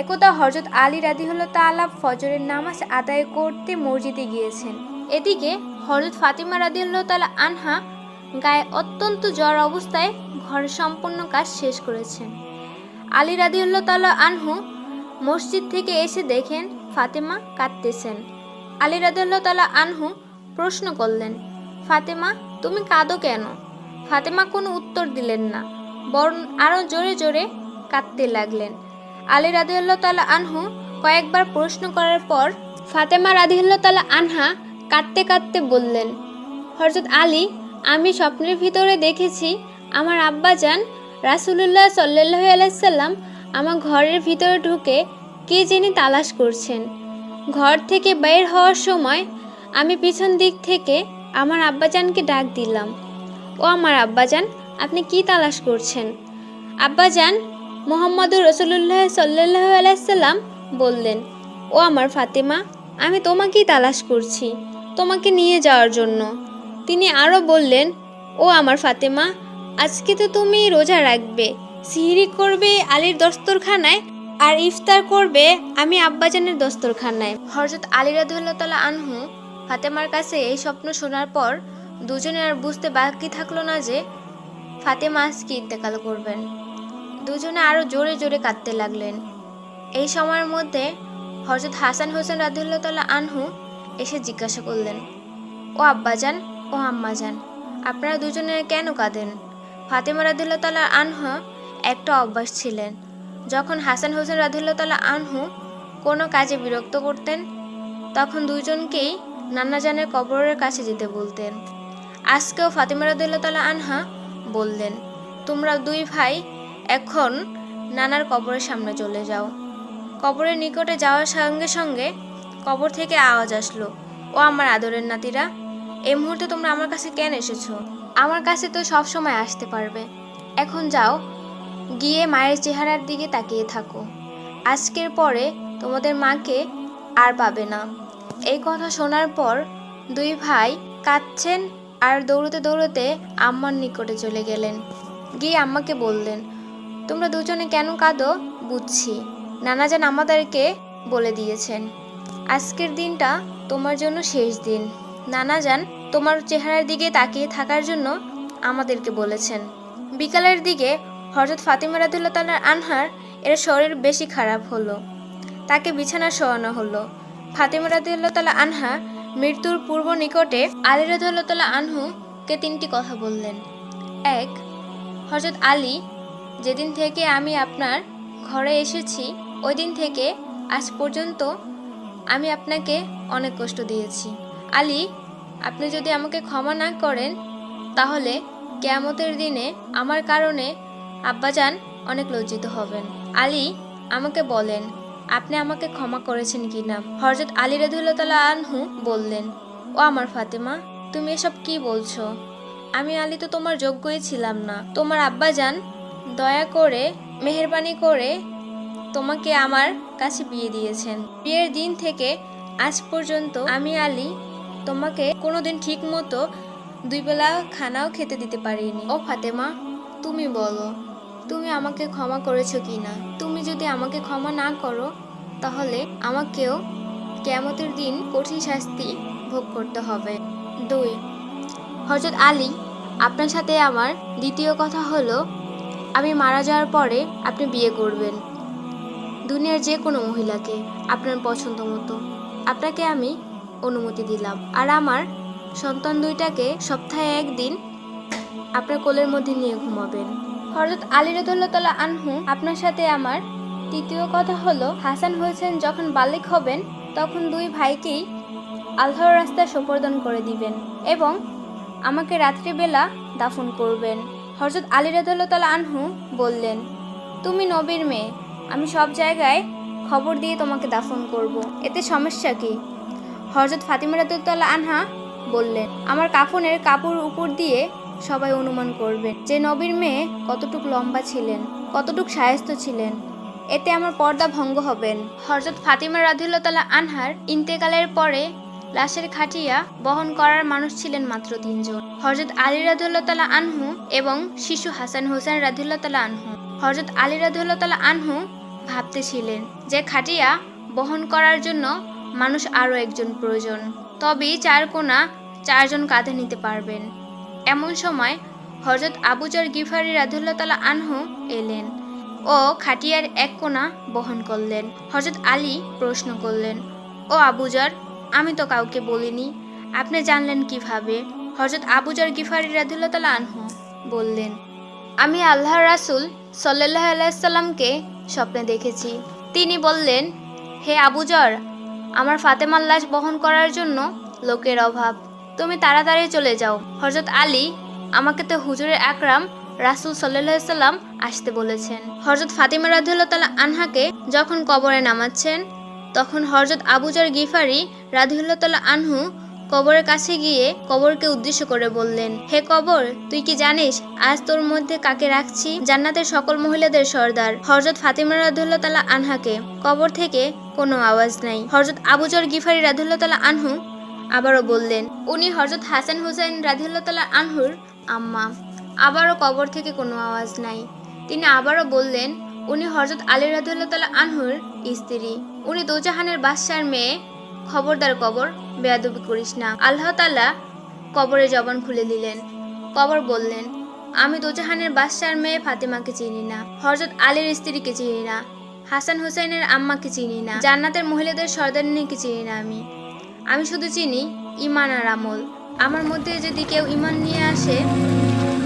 একদা হজরত আলী রাদিহুল্লাহ তাআলা ফজরের নামাজ আদায় করতে মসজিদে গিয়েছেন। এদিকে হজরত ফাতিমা রাদিহুল্লাহ তাআলা আনহা গায়ে অত্যন্ত জ্বর অবস্থায় ঘরের সম্পূর্ণ কাজ শেষ করেছেন। আলী রাদিউল্লাহ তাআলা আনহু মসজিদ থেকে এসে দেখেন ফাতেমা কাঁদতেছেন। আলী রাদিউল্লাহ তালা আনহু প্রশ্ন করলেন, ফাতেমা, তুমি কাঁদো কেন? ফাতেমা কোনো উত্তর দিলেন না, বরং আরও জোরে জোরে কাঁদতে লাগলেন। আলী রাদিউল্লাহ তাআলা আনহু কয়েকবার প্রশ্ন করার পর ফাতেমা রাদিউল্লাহ তাআলা আনহা কাঁদতে কাঁদতে বললেন হরজত আলী, আমি স্বপ্নের ভিতরে দেখেছি আমার আব্বাজান রাসুলুল্লাহ সাল্লাহ আলাইসাল্লাম আমার ঘরের ভিতরে ঢুকে কে যিনি তালাশ করছেন। ঘর থেকে বের হওয়ার সময় আমি পিছন দিক থেকে আমার আব্বাজানকে ডাক দিলাম, ও আমার আব্বাজান, আপনি কি তালাশ করছেন? আব্বাজান মোহাম্মদুর রসুল্লাহ সাল্লাহ আলাইসাল্লাম বললেন, ও আমার ফাতেমা, আমি তোমাকেই তালাশ করছি, তোমাকে নিয়ে যাওয়ার জন্য। তিনি আরও বললেন, ও আমার ফাতেমা, আজকে তো তুমি রোজা রাখবে, সিহরি করবে আলীর দস্তরখানায় আর ইফতার করবে আমি আব্বাজানের দস্তরখানায়। হরজত আলী রাদুল্লাহ তালা আনহু ফাতেমার কাছে এই স্বপ্ন শোনার পর দুজনে আর বুঝতে বাকি থাকল না যে ফাতেমা আজকে ইন্তেকাল করবেন। দুজনে আরও জোরে জোরে কাঁদতে লাগলেন। এই সময়ের মধ্যে হজরত হাসান হোসেন রাদুল্লাহ তাল্লাহ আনহু এসে জিজ্ঞাসা করলেন, ও আব্বাজান, ও আম্মাজান, আপনারা দুজনে কেন কাঁদেন? ফাতেমা রাদিল্লা তালা আনহু একটা অভ্যাস ছিলেন। যখন হাসান হোসেন রাদিল্লা তালা আনহু কোনো কাজে বিরক্ত করতেন, তখন দুজনকেই নানাজানের কবরের কাছে যেতে বলতেন। আজকেও ফাতেমা রাদিল্লা তালা আনহা বললেন, তোমরা দুই ভাই এখন নানার কবরের সামনে চলে যাও। কবরের নিকটে যাওয়ার সঙ্গে সঙ্গে কবর থেকে আওয়াজ আসলো, ও আমার আদরের নাতিরা এই মুহূর্তে তোমরা আমার কাছে কেন এসেছ? আমার কাছে তো সব সময় আসতে পারবে। এখন যাও, গিয়ে মায়ের চেহারার দিকে তাকিয়ে থাকো। আজকের পরে তোমাদের মাকে আর পাবে না। এই কথা শোনার পর দুই ভাই কাঁদছেন আর দৌড়তে দৌড়তে আম্মার নিকটে চলে গেলেন। গিয়ে আম্মাকে বললেন তোমরা দুজনে কেন কাঁদো? বুঝছি। নানা নানাজান আমাদেরকে বলে দিয়েছেন। আজকের দিনটা তোমার জন্য শেষ দিন। নানাজান তোমার চেহারার দিকে তাকিয়ে থাকার জন্য আমাদেরকে বলেছেন। বিকালের দিকে হজরত ফাতিমা রাদুল্লাহ তালার আনহার এর শরীর বেশি খারাপ হলো। তাকে বিছানা শোয়ানো হলো। ফাতিমা রাদুল্লাহ তালা আনহা মৃত্যুর পূর্ব নিকটে আলী রাদুল্লাহ তালা আনহুকে তিনটি কথা বললেন। এক হজরত আলী যেদিন থেকে আমি আপনার ঘরে এসেছি ওই দিন থেকে আজ পর্যন্ত আমি আপনাকে অনেক কষ্ট দিয়েছি। আলী, আপনি যদি আমাকে ক্ষমা না করেন, তাহলে কেয়ামতের দিনে আমার কারণে আব্বাজান অনেক লজ্জিত হবেন। আলী আমাকে বলেন, আপনি আমাকে ক্ষমা করেছেন কি না? হরজত আলী রাদুল্লাহ আনহু বললেন, ও আমার ফাতেমা, তুমি এসব কি বলছো? আমি আলী তো তোমার যোগ্যই ছিলাম না। তোমার আব্বাজান দয়া করে, মেহরবানি করে তোমাকে আমার কাছে বিয়ে দিয়েছেন। বিয়ের দিন থেকে আজ পর্যন্ত আমি, আলী, তোমাকে কোনোদিন ঠিক মতো দুই বেলা খানাও খেতে দিতে পারিনি। ও ফাতেমা, তুমি বলো, তুমি আমাকে ক্ষমা করেছ কি না তুমি যদি আমাকে ক্ষমা না করো, তাহলে আমাকেও কেয়ামতের দিন কঠিন শাস্তি ভোগ করতে হবে। দুই হজরত আলী, আপনার সাথে আমার দ্বিতীয় কথা হলো আমি মারা যাওয়ার পরে আপনি বিয়ে করবেন। দুনিয়ার যে কোনো মহিলাকে আপনার পছন্দ মতো। আপনাকে আমি অনুমতি দিলাম। আর আমার সন্তান দুইটাকে সপ্তাহে একদিন আপনার কোলের মধ্যে নিয়ে ঘুমাবেন। হরজত আলী রদুল্লাহ তালা আনহু আপনার সাথে আমার তৃতীয় কথা হলো, হাসান হোসেন যখন বালিক হবেন, তখন দুই ভাইকেই আল্লাহর রাস্তায় সোপর্দন করে দিবেন এবং আমাকে রাত্রিবেলা দাফন করবেন। হরজত আলী তালা আনহু বললেন, তুমি নবীর মেয়ে, আমি সব জায়গায় খবর দিয়ে তোমাকে দাফন করব। এতে সমস্যা কি? হরজত ফাতিমা রাদুল্লাহ আনহা বললেন, আমার কাফনের কাপড় উপর দিয়ে সবাই অনুমান করবে যে নবীর মেয়ে কতটুক লম্বা ছিলেন, কতটুক সায়স্ত ছিলেন। এতে আমার পর্দা ভঙ্গ হবেন। হরজত ফাতিমা রাদিল্লা তালা আনহার ইন্তেকালের পরে লাশের খাটিয়া বহন করার মানুষ ছিলেন মাত্র তিনজন। হরজত আলী রাদুল্লাহ তালা আনহু এবং শিশু হাসান হোসেন রাদিল্লা তালা আনহু। হরজত আলী রাদুল্লাহ তালা আনহু ভাবতেছিলেন যে খাটিয়া বহন করার জন্য মানুষ আরও একজন প্রয়োজন। তবেই চার কোনা চারজন কাঁধে নিতে পারবেন। এমন সময় হজরত আবুজর গিফারি রাধুল্লাহ তালা আনহু এলেন ও খাটিয়ার এক কোণা বহন করলেন। হজরত আলী প্রশ্ন করলেন, ও আবুজার আমি তো কাউকে বলিনি। আপনি জানলেন কীভাবে? হজরত আবুজার গিফারি রাধুল্লাহ আনহু বললেন, আমি আল্লাহর রাসুল সাল্লাহ আলাইসাল্লামকে স্বপ্নে দেখেছি। তিনি বললেন, হে আবুজর আমার ফাতেমার লাশ বহন করার জন্য লোকের অভাব। তুমি তাড়াতাড়ি চলে যাও। হজরত আলী আমাকে তো হুজুরের আকরাম রাসুল সাল্লাহ সাল্লাম আসতে বলেছেন। হজরত ফাতিমা রাদিউল্লাহ তালা আনহাকে যখন কবরে নামাচ্ছেন তখন হজরত আবুজার গিফারি রাদিউল্লাহ তালা আনহু কবরের কাছে গিয়ে কবরকে উদ্দেশ্য করে বললেন, হে কবর, তুই কি জানিস, আজ তোর মধ্যে কাকে রাখছি? জান্নাতের সকল মহিলাদের সর্দার হজরত ফাতিমা রাদুল্লাহ তালা আনহাকে কবর থেকে কোনো আওয়াজ নাই। হজরত আবুজর গিফারি রাদুল্লাহ তালা আনহু আবারও বললেন, উনি হজরত হাসান হুসাইন রাদিউল্লাহ তালা আনহুর আম্মা। আবারও কবর থেকে কোনো আওয়াজ নাই। তিনি আবারও বললেন উনি হজরত আলী রাদুল্লাহ তালা আনহুর স্ত্রী। উনি দোজাহানের বাদশার মেয়ে, খবরদার কবর, বেয়াদবি করিস না। আল্লাহ তালা কবরে জবান খুলে দিলেন। কবর বললেন, আমি দোজাহানের বাদশার মেয়ে ফাতেমাকে চিনি না হজরত আলীর স্ত্রীকে চিনি না, হাসান হুসাইনের আম্মাকে চিনি না, জান্নাতের মহিলাদের সর্দারিনীকে চিনি না আমি। আমি শুধু চিনি ইমান আর আমল। আমার মধ্যে যদি কেউ ইমান নিয়ে আসে,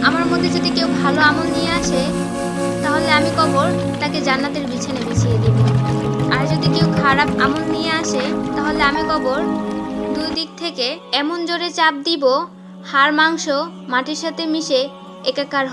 আমার মধ্যে যদি কেউ ভালো আমল নিয়ে আসে তাহলে আমি কবর তাকে জান্নাতের বিছানে বিছিয়ে দিব। আর যদি কেউ খারাপ আমল নিয়ে আসে, তাহলে আমি কবর দুই দিক থেকে এমন জোরে চাপ দিব, হাড় মাংস মাটির সাথে মিশে একাকার